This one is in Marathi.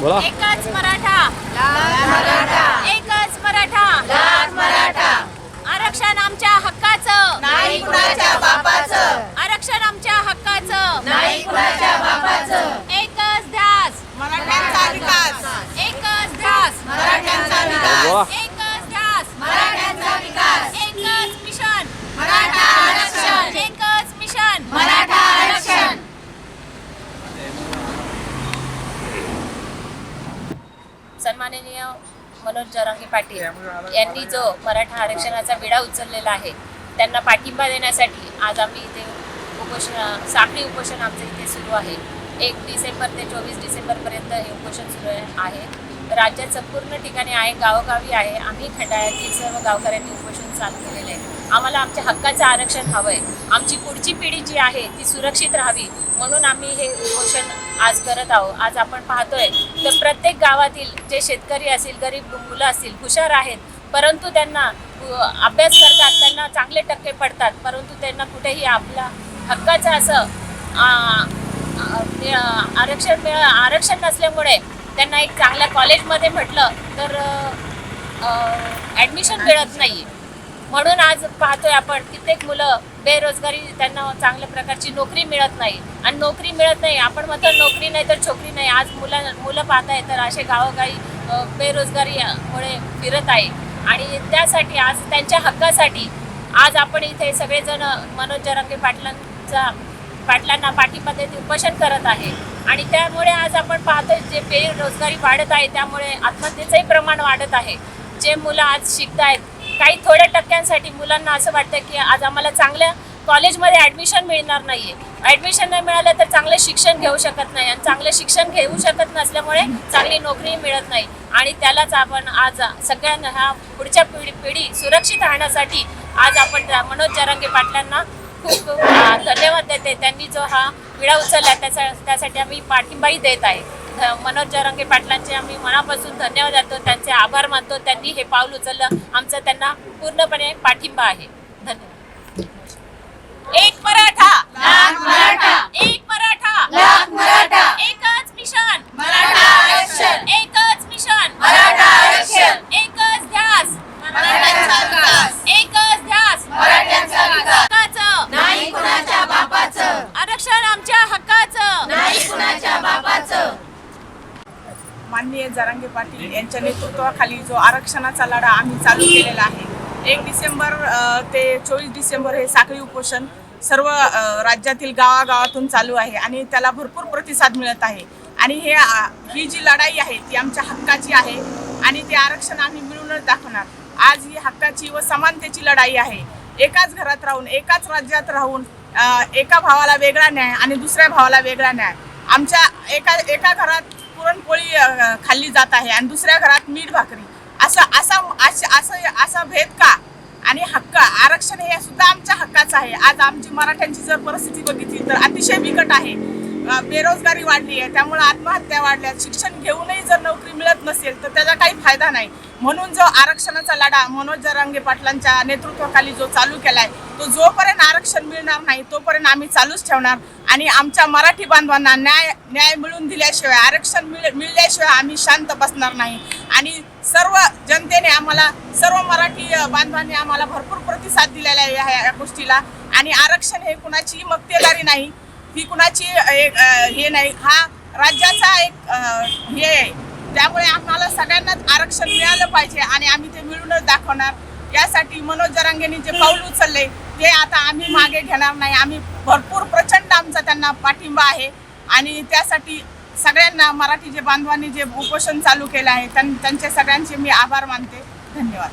बोला. एकच मराठा. एकच मराठा आरक्षण आमच्या हक्काचं नाही कुणाच्या बापाचं आरक्षण आमच्या हक्काचं नाही कुणाच्या बापाचं एकच ध्यास मराठ्यांचा विकास एकच ध्यास मराठ्यांचा विकास बोला एकच ध्यास मराठ्यांचा विकास एकच मिशन मराठा आरक्षण एकच मिशन मराठा आरक्षण माननीय मनोज जरांगे पाटील यांनी जो मराठा आरक्षणाचा विडा उचललेला आहे त्यांना पाठिंबा देण्यासाठी आज आम्ही इथे उपोषण साखळी उपोषण आमचं इथे सुरू आहे. एक डिसेंबर ते चोवीस डिसेंबरपर्यंत हे उपोषण सुरू आहे. राज्यात संपूर्ण ठिकाणी आहे गावोगावी आहे. आम्ही खंडाळ्यातील सर्व गावकऱ्यांनी उपोषण चालू केलेलं आहे. आम्हाला आमच्या हक्काचं आरक्षण हवं आहे आमची पुढची पिढी जी आहे ती सुरक्षित राहावी. म्हणून आम्ही हे उपोषण आज करत आहोत. आज आपण पाहतोय तर प्रत्येक गावातील जे शेतकरी असतील गरीब मुलं असतील हुशार आहेत परंतु त्यांना अभ्यास करतात त्यांना चांगले टक्के पडतात परंतु त्यांना कुठेही आपला हक्काचं असं आरक्षण मिळ आरक्षण नसल्यामुळे त्यांना एक चांगल्या कॉलेजमध्ये म्हटलं तर ॲडमिशन मिळत नाही म्हणून आज पाहतोय आपण कित्येक मुलं बेरोजगारी त्यांना चांगल्या प्रकारची नोकरी मिळत नाही. आणि नोकरी मिळत नाही आपण म्हणतो नोकरी नाही तर छोकरी नाही. आज मुलं मुलं पाहताय तर असे गावोगावी बेरोजगारीमुळे फिरत आहे. आणि त्यासाठी आज त्यांच्या हक्कासाठी आज आपण इथे सगळेजण मनोज जरांगे पाटलांचा पाटलांना पाठिंबा देत उपोषण करत आहे. आणि त्यामुळे आज आपण पाहतो जे बेरोजगारी वाढत आहे त्यामुळे आत्महत्येचंही प्रमाण वाढत आहे. जे मुलं आज शिकत आहेत काही थोड्या टक्क्यांसाठी मुलांना असं वाटतं की आज आम्हाला चांगल्या कॉलेजमध्ये ॲडमिशन मिळणार नाही आहे ॲडमिशन नाही मिळालं तर चांगलं शिक्षण घेऊ शकत नाही आणि चांगलं शिक्षण घेऊ शकत नसल्यामुळे चांगली नोकरी मिळत नाही. आणि त्यालाच आपण आज सगळ्यांना ह्या पुढच्या पिढी पिढी सुरक्षित राहण्यासाठी आज आपण मनोज जरांगे पाटलांना खूप खूप धन्यवाद देते. त्यांनी जो हा विडा उचलला त्याचा त्यासाठी आम्ही पाठिंबाही देत आहे. मनोज जरंगे पाटलांचे आम्ही मनापासून धन्यवाद देतो त्यांचे आभार मानतो. त्यांनी हे पाऊल उचललं. आमचा त्यांना पूर्णपणे पाठिंबा आहे. धन्यवाद. एक मराठा. एक मराठा लाख मराठा एकच मिशन मराठा आरक्षण एकच मिशन मराठा आरक्षण एकच ध्यास मराठ्यांचा विकास एकच ध्यास मराठ्यांचा विकास हक्काचं नाही कुणाच्या बापाचं आरक्षण आमच्या हक्काचं नाही कुणाच्या बापाचं माननीय जरांगे पाटील यांच्या नेतृत्वाखाली जो आरक्षणाचा लढा आम्ही चालू केलेला आहे. एक डिसेंबर ते चोवीस डिसेंबर हे साखळी उपोषण सर्व राज्यातील गावागावातून चालू आहे आणि त्याला भरपूर प्रतिसाद मिळत आहे. आणि हे ही जी लढाई आहे ती आमच्या हक्काची आहे आणि ते आरक्षण आम्ही मिळूनच दाखवणार. आज ही हक्काची व समानतेची लढाई आहे. एकाच घरात राहून एकाच राज्यात राहून एका भावाला वेगळा न्याय आणि दुसऱ्या भावाला वेगळा न्याय. आमच्या एका एका घरात पुरणपोळी खाल्ली जात आहे आणि दुसऱ्या घरात मीठ भाकरी. असं असा असं असं असा भेद का? आणि हक्क आरक्षण हे सुद्धा आमच्या हक्काचं आहे. आज आमची मराठ्यांची जर परिस्थिती बघितली तर अतिशय बिकट आहे. बेरोजगारी वाढली आहे. त्यामुळे आत्महत्या वाढल्या. शिक्षण घेऊनही जर नोकरी मिळत नसेल तर त्याचा काही फायदा नाही. म्हणून जो आरक्षणाचा लढा मनोज जरांगे पाटलांच्या नेतृत्वाखाली जो चालू केला आहे तो जोपर्यंत आरक्षण मिळणार नाही तोपर्यंत आम्ही चालूच ठेवणार. आणि आमच्या मराठी बांधवांना न्याय न्याय मिळून दिल्याशिवाय आरक्षण मिळ मिळल्याशिवाय आम्ही शांत बसणार नाही. आणि सर्व जनतेने आम्हाला सर्व मराठी बांधवांनी आम्हाला भरपूर प्रतिसाद दिलेला आहे ह्या या गोष्टीला. आणि आरक्षण हे कुणाची मक्तेदारी नाही. ही कुणाची एक हे नाही. हा राज्याचा एक हे आहे. त्यामुळे आम्हाला सगळ्यांनाच आरक्षण मिळालं पाहिजे आणि आम्ही ते मिळूनच दाखवणार. यासाठी मनोज जरांगेंनी जे पाऊल उचलले ते आता आम्ही मागे घेणार नाही. आम्ही भरपूर प्रचंड आमचा त्यांना पाठिंबा आहे. आणि त्यासाठी सगळ्यांना मराठी जे बांधवांनी जे उपोषण चालू केलं आहे त्यां- त्यांचे सगळ्यांचे मी आभार मानते. धन्यवाद.